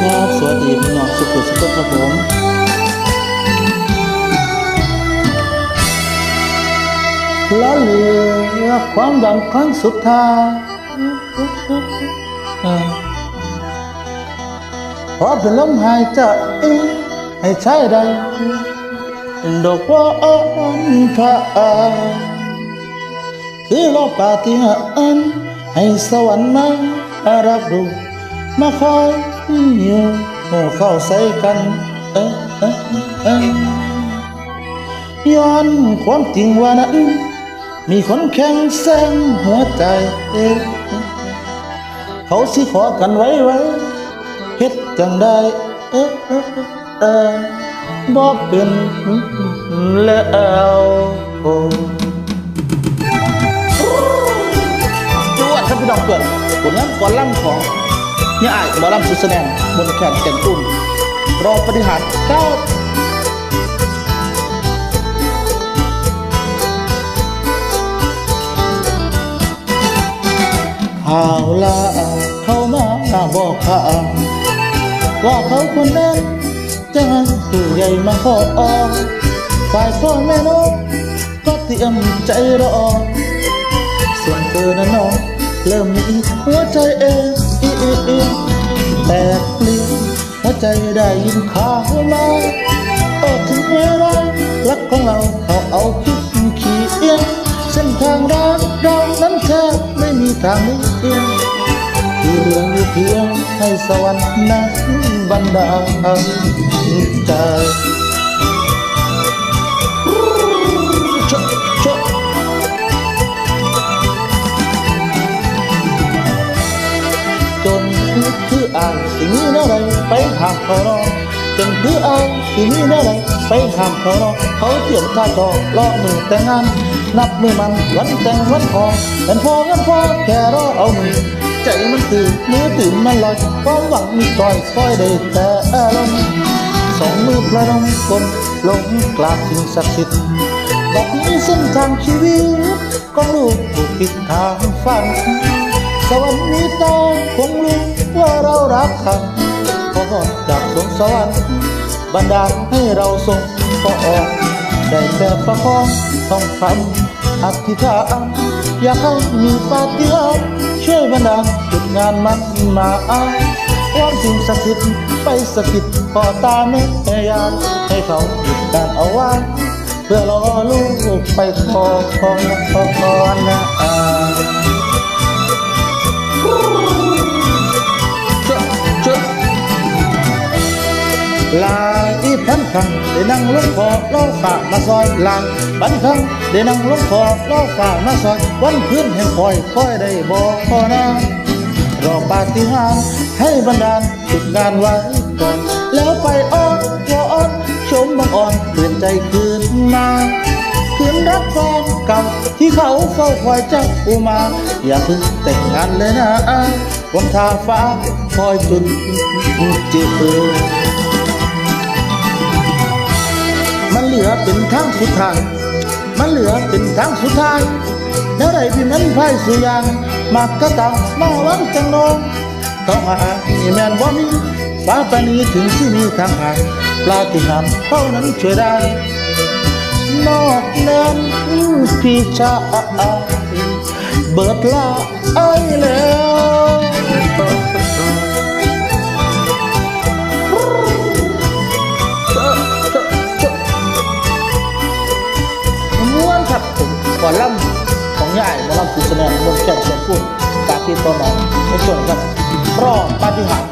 ครับ สวัสดีพี่น้องสุขุสุขครับผมละเหลือความหวังครั้งสุดท้ายเออขอเป็นลมหายใจให้ใช้ได้ดอกว่าอันพระคือรอปาฏิหาริย์ให้สวรรค์มารับรู้ มาคอยอยู่หูเข้าใส่กัน เอ๊ะเอ๊ะเอ๊ะย้อนความจริงว่านั้น มีคนแข็งแซงหัวใจเอเขาสิขอกันไว้ไว้เฮ็ดจังได้เอ๊ะเอ๊ะเอ๊ะบ่เป็นแล้วจวดครับพี่น้องเกิดผลงานก่อนล่ำของ เนี่ยไอ้หมอลำสุดแสดงบนแขนแก่นตุ้นรอปฏิหารเก้าข่าวลาเข้ามาบอกข่าวว่าเขาคนนั้นจะให้ผู้ใหญ่มาขอออกฝ่ายพ่อแม่น้องก็เตรียมใจรอส่วนเธอนั้นน้อง เริ่มมีหัวใจเองอีเอียงแตกปลีหัวใจได้ยินข่าวมาโอ้ถึงเวลารักของเราเขาเอาคิดขี่เอียงเส้นทางรักเรานั้นแทบไม่มีทางนี้เอียงที่เหลืออยู่เพียงให้สวรรค์นั้นบันดาลใจ หามเขารอจนคืออาที่มีอะไรไปหามเขารอเขาเตรียมท่าจอรอมือแต่งงาน นับมือมันวันแต่งวันพอเป็นพอกันพอแค่รอเอามือใจมันตื่นมือตื่นมันลอยความหวังมีคอยคอยได้แต่อารมณ์สองมือพระนมกลมลงกราบสิ่งศักดิ์สิทธิ์บอกนี้เส้นทางชีวิตของลูกถูกปิดทางฝันสวรรค์นี้ตาคงรู้ว่าเรารักกัน พรจากสวงสวรรค์บันดาลให้เราส่งก็ออกได้แต่ประคองต้องคำอธิษฐานอยากให้มีปาฏิหาริย์ช่วยบันดาลจุดงานมันมาอาความสิ่งศักดิ์สิทธิ์ไปสะกิดพ่อตาแม่ยายให้เขาหยุดการเอาไว้เพื่อรอลูกไปขอขอขอขอนะ ลายอีพันคังได้นั่งลงคอล่อฝ่ามาซอยลายพันคังได้นั่งลงคอล่อฝ่ามาซอย วันพื้นแห่งคอยคอยได้บอกพอนะรอปาฏิหาริย์ให้บรรดาลจุดงานไว้ก่อนแล้วไปอ้อนวอนชมบังอ่อนเปลี่ยนใจคืนมาคืนรักแฟนเก่าที่เขาเฝ้าคอยเจ้าอุมา อย่าเพิ่งแต่งงานเลยนะวันทาฟ้าคอยจุดจืดมัน เหลือเป็นทางสุดท้าย มันเหลือเป็นทางสุดท้ายแล้วได้พี่มันไพ่สุยางมากกะตังมาวังจังนองต้องหาอีแมนบ่มีฟ้าปานีถึงที่มีทางหายปลาฏิหาริย์เท่านั้นช่วยได้ นอกนั้นพี่ชายเบิดลาไอ้แล้ว อล่ำของใหญ่มาล่ำสุดแสดงบนแก้วเชียงพูดจากที่ตัวน้องในส่วนกับรอปาฏิหาริย์